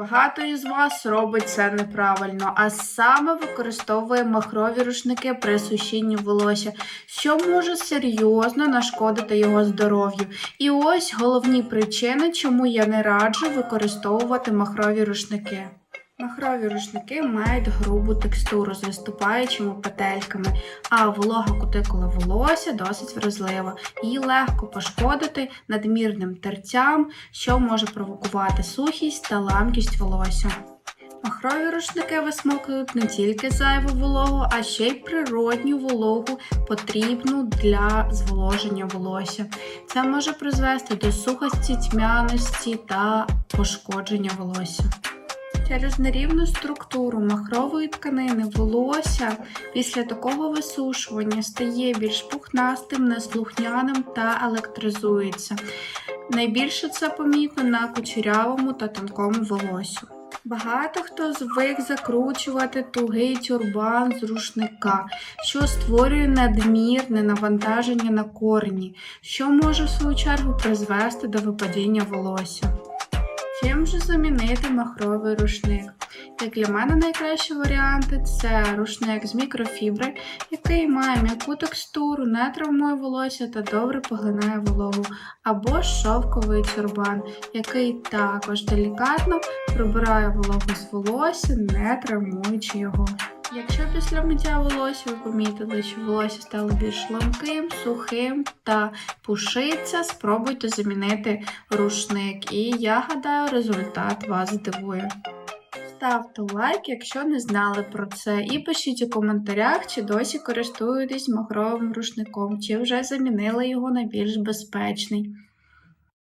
Багато із вас робить це неправильно, а саме використовує махрові рушники при сушінні волосся, що може серйозно нашкодити його здоров'ю. І ось головні причини, чому я не раджу використовувати махрові рушники. Махрові рушники мають грубу текстуру з виступаючими петельками, а волога кутикула волосся досить вразлива. Її легко пошкодити надмірним тертям, що може провокувати сухість та ламкість волосся. Махрові рушники висмокують не тільки зайву вологу, а ще й природню вологу, потрібну для зволоження волосся. Це може призвести до сухості, тьмяності та пошкодження волосся. Через нерівну структуру махрової тканини волосся після такого висушування стає більш пухнастим, неслухняним та електризується. Найбільше це помітно на кучерявому та тонкому волосю. Багато хто звик закручувати тугий тюрбан з рушника, що створює надмірне навантаження на корені, що може в свою чергу призвести до випадіння волосся. Чим же замінити махровий рушник? Як для мене найкращі варіанти це рушник з мікрофібри, який має м'яку текстуру, не травмує волосся та добре поглинає вологу, або шовковий тюрбан, який також делікатно прибирає вологу з волосся, не травмуючи його. Якщо після миття волосся ви помітили, що волосся стало більш ламким, сухим та пушиться, спробуйте замінити рушник. І я гадаю, результат вас здивує. Ставте лайк, якщо не знали про це, і пишіть у коментарях, чи досі користуєтесь махровим рушником, чи вже замінили його на більш безпечний.